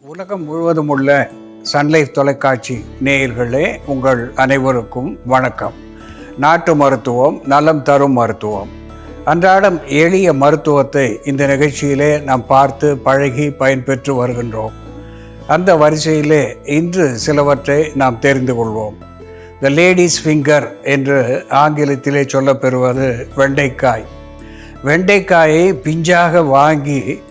உலகம் முழுவதும் உள்ள சன்லைஃப் தொலைக்காட்சி நேயர்களே உங்கள் அனைவருக்கும் வணக்கம். நாட்டு மருத்துவம் நலம் தரும் மருத்துவம். அன்றாடம் எளிய மருத்துவத்தை இந்த நிகழ்ச்சியிலே நாம் பார்த்து பழகி பயன்பெற்று வருகின்றோம். அந்த வரிசையிலே இன்று சிலவற்றை நாம் தெரிந்து கொள்வோம். த லேடிஸ் ஃபிங்கர் என்று ஆங்கிலத்திலே சொல்லப்பெறுவது வெண்டைக்காய். வெண்டைக்காயை பிஞ்சாக வாங்கி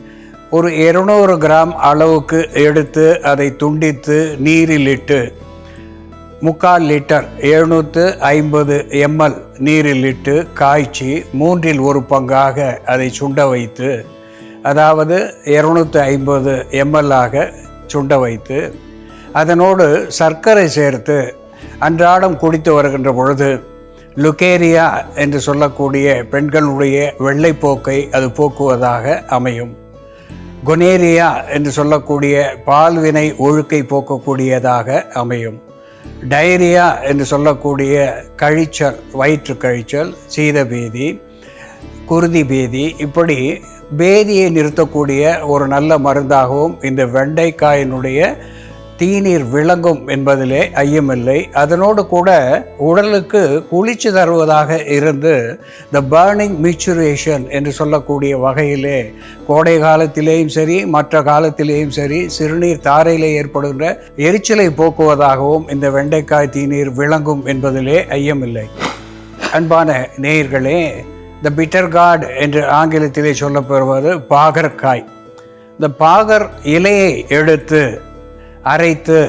ஒரு இருநூறு கிராம் அளவுக்கு எடுத்து அதை துண்டித்து நீரில் இட்டு முக்கால் லிட்டர் எழுநூற்று ஐம்பது எம்எல் நீரில் இட்டு காய்ச்சி மூன்றில் ஒரு பங்காக அதை சுண்ட வைத்து அதாவது இருநூற்றி ஐம்பது எம்எல்லாக சுண்ட வைத்து அதனோடு சர்க்கரை சேர்த்து அன்றாடம் குடித்து வருகின்ற பொழுது லுகேரியா என்று சொல்லக்கூடிய பெண்களுடைய வெள்ளைப்போக்கை அது போக்குவதாக அமையும். கொனேரியா என்று சொல்லக்கூடிய பால்வினை ஒழுக்கை போக்கக்கூடியதாக அமையும். டைரியா என்று சொல்லக்கூடிய கழிச்சல் வயிற்று கழிச்சல் சீதபேதி குருதி பேதி இப்படி பேதியை நிறுத்தக்கூடிய ஒரு நல்ல மருந்தாகவும் இந்த வெண்டைக்காயினுடைய தீநீர் விளங்கும் என்பதிலே ஐயமில்லை. அதனோடு கூட உடலுக்கு குளிர்ச்சி தருவதாக இருந்து த பேர்னிங் மிச்சுரேஷன் என்று சொல்லக்கூடிய வகையிலே கோடை காலத்திலேயும் சரி மற்ற காலத்திலேயும் சரி சிறுநீர் தாரையிலே ஏற்படுகின்ற எரிச்சலை போக்குவதாகவும் இந்த வெண்டைக்காய் தீநீர் விளங்கும் என்பதிலே ஐயமில்லை. அன்பான நேயர்களே த பிட்டர் கார்டு என்று ஆங்கிலத்திலே சொல்லப்பெறுவது பாகற்காய். இந்த பாகர் இலையை எடுத்து அரைத்து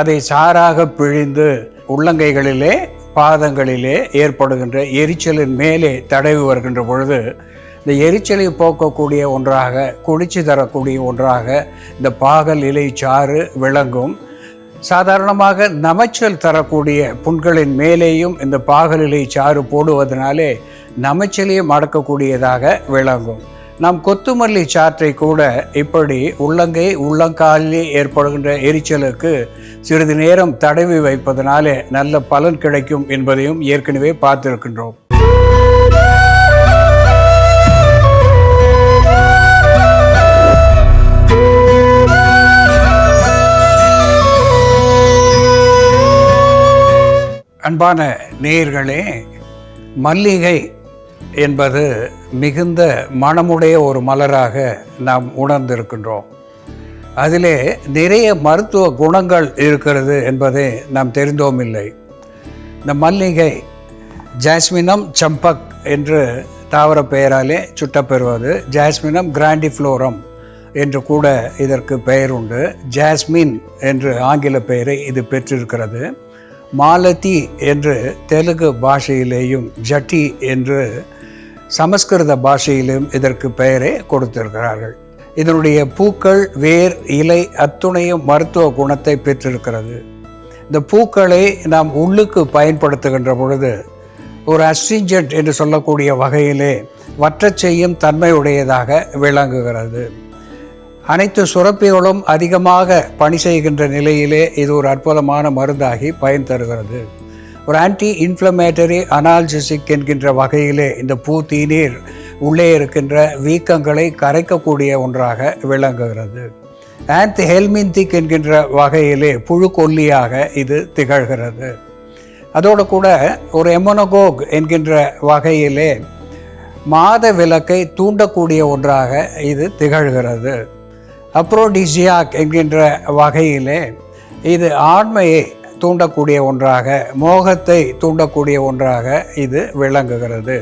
அதை சாராக பிழிந்து உள்ளங்கைகளிலே பாதங்களிலே ஏற்படுகின்ற எரிச்சலின் மேலே தடவி வருகின்ற பொழுது இந்த எரிச்சலை போக்கக்கூடிய ஒன்றாக குளிர்ச்சி தரக்கூடிய ஒன்றாக இந்த பாகல் இலை சாறு விளங்கும். சாதாரணமாக நமைச்சல் தரக்கூடிய புண்களின் மேலேயும் இந்த பாகலிலை சாறு போடுவதனாலே நமைச்சலையும் அடக்கக்கூடியதாக விளங்கும். நாம் கொத்துமல்லி சாற்றை கூட இப்படி உள்ளங்கை உள்ளங்காலிலே ஏற்படுகின்ற எரிச்சலுக்கு சிறிது நேரம் தடவி வைப்பதனாலே நல்ல பலன் கிடைக்கும் என்பதையும் ஏற்கனவே பார்த்திருக்கின்றோம். அன்பான நேயர்களே மல்லிகை என்பது மிகுந்த மனமுடைய ஒரு மலராக நாம் உணர்ந்திருக்கின்றோம். அதிலே நிறைய மருத்துவ குணங்கள் இருக்கிறது என்பதை நாம் தெரிந்தோம் இல்லை இந்த மல்லிகை ஜாஸ்மினம் சம்பக் என்று தாவர பெயராலே சுட்டப்பெறுவது. ஜாஸ்மினம் கிராண்டிஃப்ளோரம் என்று கூட இதற்கு பெயர் உண்டு ஜாஸ்மின் என்று ஆங்கில பெயரை இது பெற்றிருக்கிறது. மாலதி என்று தெலுங்கு பாஷையிலேயும் ஜட்டி என்று சமஸ்கிருத பாஷையிலும் இதற்கு பெயரே கொடுத்திருக்கிறார்கள். இதனுடைய பூக்கள் வேர் இலை அத்துணையும் மருத்துவ குணத்தை பெற்றிருக்கிறது. இந்த பூக்களை நாம் உள்ளுக்கு பயன்படுத்துகின்ற பொழுது ஒரு அஸ்ட்ரிஞ்சன்ட் என்று சொல்லக்கூடிய வகையிலே வற்றச் செய்யும் தன்மையுடையதாக விளங்குகிறது. அனைத்து சுரப்பிகளும் அதிகமாக பணி செய்கின்ற நிலையிலே இது ஒரு அற்புதமான மருந்தாகி பயன் தருகிறது. ஒரு ஆன்டி இன்ஃப்ளமேட்டரி அனால்ஜிசிக் என்கின்ற வகையிலே இந்த பூ தீநீர் உள்ளே இருக்கின்ற வீக்கங்களை கரைக்கக்கூடிய ஒன்றாக விளங்குகிறது. ஆன்டி ஹெல்மிந்திக் என்கின்ற வகையிலே புழு கொல்லியாக இது திகழ்கிறது. அதோடு கூட ஒரு எமனகோக் என்கின்ற வகையிலே மாத விளக்கை தூண்டக்கூடிய ஒன்றாக இது திகழ்கிறது. அப்ரோடிசியாக் என்கின்ற வகையிலே இது ஆண்மையை தூண்டக்கூடிய ஒன்றாக மோகத்தை தூண்டக்கூடிய ஒன்றாக இது விளங்குகிறது.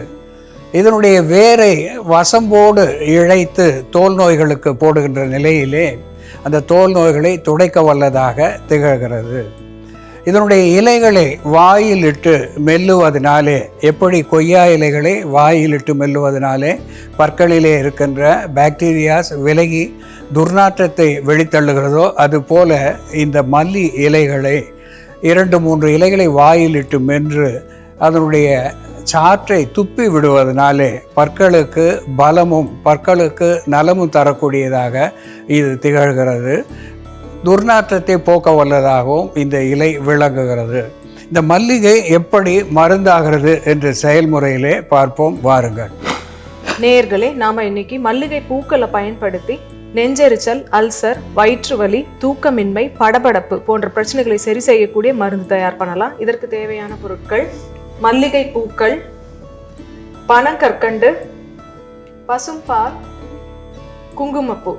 இதனுடைய வேரை வசம்போடு இழைத்து தோல் நோய்களுக்கு போடுகின்ற நிலையிலே அந்த தோல் நோய்களை துடைக்க வல்லதாக திகழ்கிறது. இதனுடைய இலைகளை வாயிலிட்டு மெல்லுவதனாலே எப்படி கொய்யா இலைகளை வாயிலிட்டு மெல்லுவதனாலே பற்களிலே இருக்கின்ற பாக்டீரியாஸ் விலகி துர்நாற்றத்தை வெளித்தள்ளுகிறதோ அதுபோல இந்த மல்லி இலைகளை இரண்டு மூன்று இலைகளை வாயிலிட்டு மென்று அதனுடைய சாற்றை துப்பி விடுவதனாலே பற்களுக்கு பலமும் பற்களுக்கு நலமும் தரக்கூடியதாக இது திகழ்கிறது. துர்நாற்றத்தை போக்க வல்லதாகவும் இந்த இலை விளங்குகிறது. இந்த மல்லிகை எப்படி மருந்தாகிறது என்ற செயல்முறையிலே பார்ப்போம் வாருங்கள். நேர்களே நாம் இன்னைக்கு மல்லிகை பூக்களை பயன்படுத்தி நெஞ்செரிச்சல் அல்சர் வயிற்று வலி தூக்கமின்மை படபடப்பு போன்ற பிரச்சனைகளை சரி செய்யக்கூடிய மருந்து தயார் பண்ணலாம். இதற்கு தேவையான பொருட்கள் மல்லிகை பூக்கள் பனங்கற்கண்டு பசும்பால் குங்குமப்பூ.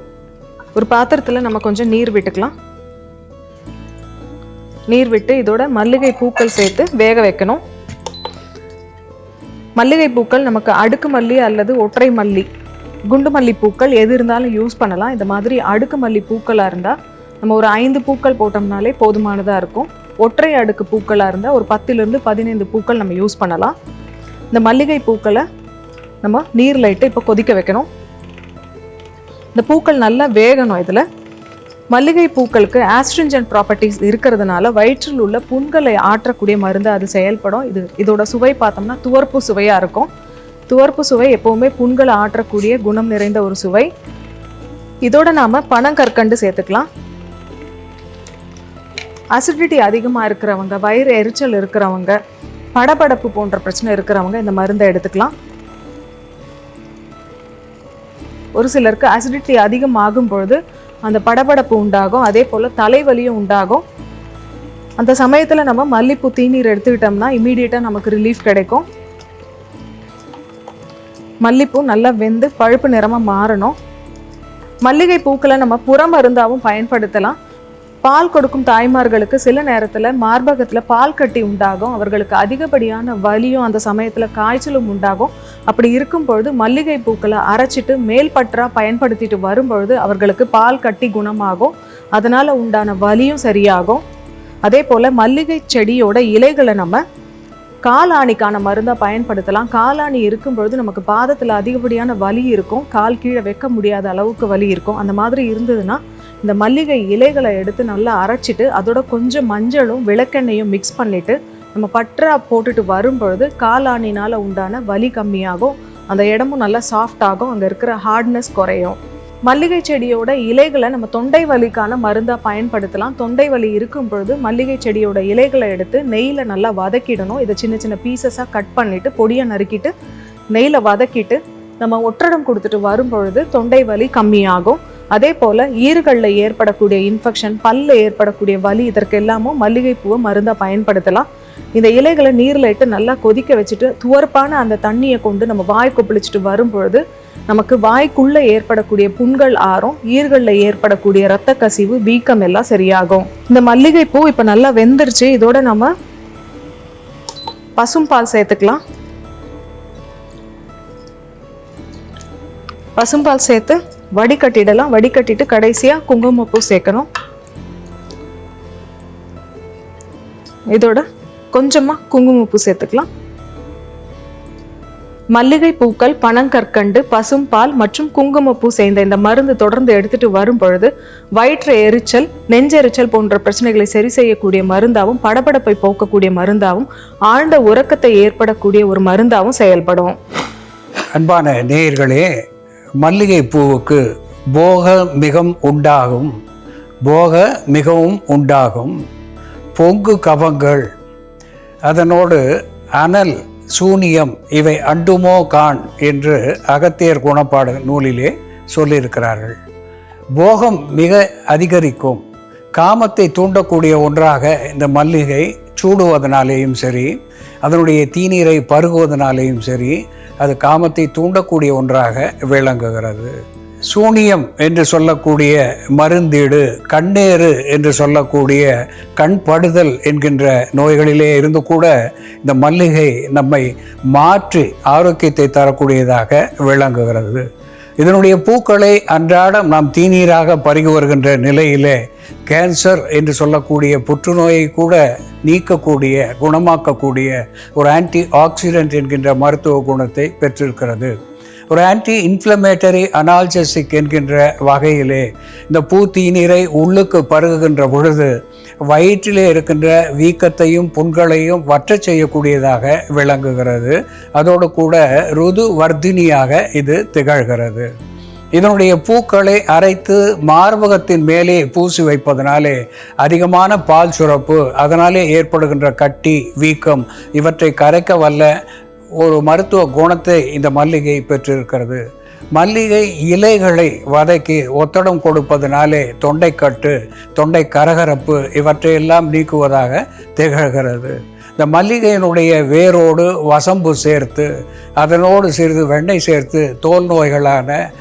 ஒரு பாத்திரத்தில் நம்ம கொஞ்சம் நீர் விட்டுக்கலாம். நீர் விட்டு இதோட மல்லிகை பூக்கள் சேர்த்து வேக வைக்கணும். மல்லிகை பூக்கள் நமக்கு அடுக்கு மல்லி அல்லது ஒற்றை மல்லி குண்டு மல்லி பூக்கள் எது இருந்தாலும் யூஸ் பண்ணலாம். இந்த மாதிரி அடுக்கு மல்லி பூக்களாக இருந்தால் நம்ம ஒரு ஐந்து பூக்கள் போட்டோம்னாலே போதுமானதாக இருக்கும். ஒற்றை அடுக்கு பூக்களாக இருந்தால் ஒரு பத்துலேருந்து பதினைந்து பூக்கள் நம்ம யூஸ் பண்ணலாம். இந்த மல்லிகை பூக்களை நம்ம நீரில் இட்டு இப்போ கொதிக்க வைக்கணும். இந்த பூக்கள் நல்லா வேகணும் இதில். மல்லிகை பூக்களுக்கு ஆஸ்ட்ரிஞ்சன்ட் ப்ராப்பர்ட்டிஸ் இருக்கிறதுனால வயிற்றில் உள்ள புண்களை ஆற்றக்கூடிய மருந்து அது செயல்படும். இது இதோட சுவை பார்த்தோம்னா துவர்ப்பு சுவையாக இருக்கும். துவர்ப்பு சுவை எப்போவுமே புண்களை ஆற்றக்கூடிய குணம் நிறைந்த ஒரு சுவை. இதோட நாம் பனங்கற்கண்டு சேர்த்துக்கலாம். அசிடிட்டி அதிகமாக இருக்கிறவங்க வயிறு எரிச்சல் இருக்கிறவங்க படபடப்பு போன்ற பிரச்சனை இருக்கிறவங்க இந்த மருந்தை எடுத்துக்கலாம். ஒரு சிலருக்கு அசிடிட்டி அதிகமாகும் பொழுது அந்த படபடப்பு உண்டாகும் அதே போல் தலைவலியும் உண்டாகும். அந்த சமயத்தில் நம்ம மல்லிப்பூ தீநீர் எடுத்துக்கிட்டோம்னா இமீடியட்டாக நமக்கு ரிலீஃப் கிடைக்கும். மல்லிப்பூ நல்லா வெந்து பழுப்பு நிறமாக மாறணும். மல்லிகை பூக்களை நம்ம புறமருந்தாகவும் பயன்படுத்தலாம். பால் கொடுக்கும் தாய்மார்களுக்கு சில நேரத்தில் மார்பகத்தில் பால் கட்டி உண்டாகும். அவர்களுக்கு அதிகப்படியான வலியும் அந்த சமயத்தில் காய்ச்சலும் உண்டாகும். அப்படி இருக்கும் பொழுது மல்லிகை பூக்களை அரைச்சிட்டு மேல் பற்றா பயன்படுத்திட்டு வரும்பொழுது அவர்களுக்கு பால் கட்டி குணமாகும். அதனால் உண்டான வலியும் சரியாகும். அதே போல் மல்லிகை செடியோட இலைகளை நம்ம காலாணிக்கான மருந்தை பயன்படுத்தலாம். காலாணி இருக்கும் பொழுது நமக்கு பாதத்தில் அதிகப்படியான வலி இருக்கும். கால் கீழே வைக்க முடியாத அளவுக்கு வலி இருக்கும். அந்த மாதிரி இருந்ததுன்னா இந்த மல்லிகை இலைகளை எடுத்து நல்லா அரைச்சிட்டு அதோட கொஞ்சம் மஞ்சளும் விளக்கெண்ணையும் மிக்ஸ் பண்ணிட்டு நம்ம பற்றா போட்டுட்டு வரும்பொழுது காலாணினால் உண்டான வலி கம்மியாகும். அந்த இடமும் நல்லா சாஃப்ட் ஆகும். அங்கே இருக்கிற ஹார்ட்னஸ் குறையும். மல்லிகை செடியோட இலைகளை நம்ம தொண்டை வலிக்கான மருந்தாக பயன்படுத்தலாம். தொண்டை வலி இருக்கும் பொழுது மல்லிகை செடியோட இலைகளை எடுத்து நெய்யில் நல்லா வதக்கிடணும். இதை சின்ன சின்ன பீசஸாக கட் பண்ணிவிட்டு பொடியை நறுக்கிட்டு நெய்யில் வதக்கிட்டு நம்ம ஒற்றடம் கொடுத்துட்டு வரும் பொழுது தொண்டை வலி கம்மியாகும். அதே போல் ஈறுகளில் ஏற்படக்கூடிய இன்ஃபெக்ஷன் பல்ல ஏற்படக்கூடிய வலி இதற்கு எல்லாமும் மல்லிகைப்பூவை மருந்தாக பயன்படுத்தலாம். இந்த இலைகளை நீரில் இட்டு நல்லா கொதிக்க வச்சுட்டு துவர்ப்பான அந்த தண்ணியை கொண்டு நம்ம வாய் கொப்பளிச்சுட்டு வரும் பொழுது நமக்கு வாய்க்குள்ளே ஏற்படக்கூடிய புண்கள் ஆறும் ஈர்களில் ஏற்படக்கூடிய இரத்த கசிவு வீக்கம் எல்லாம் சரியாகும். இந்த மல்லிகை பூ இப்போ நல்லா வெந்துருச்சு. இதோட நம்ம பசும்பால் சேர்த்துக்கலாம். பசும்பால் சேர்த்து வடிகட்டிடலாம். வடிகட்டிட்டு கடைசியாக குங்குமப்பூ சேர்க்கணும். இதோட கொஞ்சமாக குங்குமப்பூ சேர்த்துக்கலாம். மல்லிகை பூக்கள் பனங்கற்கண்டு பசும்பால் மற்றும் குங்குமப்பூ சேர்ந்த இந்த மருந்து தொடர்ந்து எடுத்துட்டு வரும் பொழுது வயிற்று எரிச்சல் நெஞ்செரிச்சல் போன்ற பிரச்சனைகளை சரி செய்யக்கூடிய மருந்தாகவும் படபடப்பை போக்கக்கூடிய மருந்தாகவும் ஆழ்ந்த உறக்கத்தை ஏற்படக்கூடிய ஒரு மருந்தாகவும் செயல்படும். அன்பான நேயர்களே மல்லிகை பூவுக்கு போக மிகம் உண்டாகும். போக மிகவும் உண்டாகும். பொங்கு கவங்கள் அதனோடு அனல் சூனியம் இவை அண்டுமோ கான் என்று அகத்தியர் குணப்பாடு நூலிலே சொல்லியிருக்கிறார்கள். போகம் மிக அதிகரிக்கும். காமத்தை தூண்டக்கூடிய ஒன்றாக இந்த மல்லிகை சூடுவதனாலேயும் சரி அதனுடைய தீநீரை பருகுவதனாலேயும் சரி அது காமத்தை தூண்டக்கூடிய ஒன்றாக விளங்குகிறது. சூனியம் என்று சொல்லக்கூடிய மருந்தீடு கண்ணேறு என்று சொல்லக்கூடிய கண் படுதல் என்கின்ற நோய்களிலே இருந்து கூட இந்த மல்லிகை நம்மை மாற்றி ஆரோக்கியத்தை தரக்கூடியதாக விளங்குகிறது. இதனுடைய பூக்களை அன்றாடம் நாம் தீநீராக பருகி வருகின்ற நிலையிலே கேன்சர் என்று சொல்லக்கூடிய புற்றுநோயை கூட நீக்கக்கூடிய குணமாக்கக்கூடிய ஒரு ஆன்டி ஆக்சிடென்ட் என்கின்ற மருத்துவ குணத்தை பெற்றிருக்கிறது. ஒரு ஆன்டி இன்ஃப்ளமேட்டரி அனால்ஜெசிக் என்கின்ற வகையிலே இந்த பூ தீநீரை உள்ளுக்கு பருகுகின்ற பொழுது வயிற்றிலே இருக்கின்ற வீக்கத்தையும் புண்களையும் வற்றச் செய்யக்கூடியதாக விளங்குகிறது. அதோடு கூட ருது வர்த்தினியாக இது திகழ்கிறது. இதனுடைய பூக்களை அரைத்து மார்பகத்தின் மேலே பூசி வைப்பதனாலே அதிகமான பால் சுரப்பு அதனாலே ஏற்படுகின்ற கட்டி வீக்கம் இவற்றை கரைக்க வல்ல ஒரு மருத்துவ குணத்தை இந்த மல்லிகை பெற்றிருக்கிறது. மல்லிகை இலைகளை வதக்கி ஒத்தடம் கொடுப்பதனாலே தொண்டைக்கட்டு தொண்டை கரகரப்பு இவற்றையெல்லாம் நீக்குவதாக திகழ்கிறது. இந்த மல்லிகையினுடைய வேரோடு வசம்பு சேர்த்து அதனோடு சிறிது வெண்ணெய் சேர்த்து தோல் நோய்களான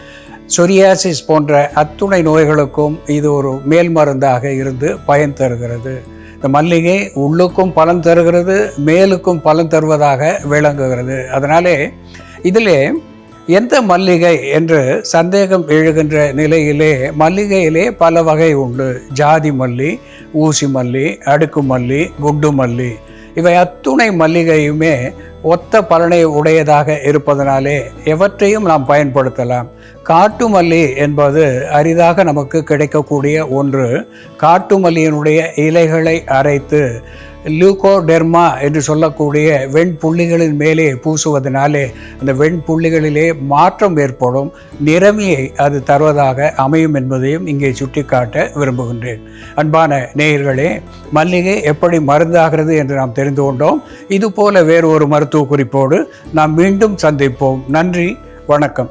சொரியாசிஸ் போன்ற அத்துணை நோய்களுக்கும் இது ஒரு மேல் மருந்தாக இருந்து பயன் தருகிறது. இந்த மல்லிகை உள்ளுக்கும் பலன் தருகிறது மேலுக்கும் பலன் தருவதாக விளங்குகிறது. அதனாலே இதிலே எந்த மல்லிகை என்று சந்தேகம் எழுகின்ற நிலையிலே மல்லிகையிலே பல வகை உண்டு. ஜாதி மல்லி ஊசி மல்லி அடுக்கு மல்லி குண்டு மல்லி. இவை அத்துணை மல்லிகையுமே ஒத்த பலனை உடையதாக இருப்பதனாலே எவற்றையும் நாம் பயன்படுத்தலாம். காட்டு மல்லி என்பது அரிதாக நமக்கு கிடைக்கக்கூடிய ஒன்று. காட்டு மல்லியினுடைய இலைகளை அரைத்து லியூகோடெர்மா என்று சொல்லக்கூடிய வெண்புள்ளிகளின் மேலே பூசுவதனாலே அந்த வெண்புள்ளிகளிலே மாற்றம் ஏற்படும் நிறமியை அது தருவதாக அமையும் என்பதையும் இங்கே சுட்டிக்காட்ட விரும்புகின்றேன். அன்பான நேயர்களே மல்லிகை எப்படி மருந்தாகிறது என்று நாம் தெரிந்து கொண்டோம். இதுபோல வேறு ஒரு மருத்துவ குறிப்போடு நாம் மீண்டும் சந்திப்போம். நன்றி வணக்கம்.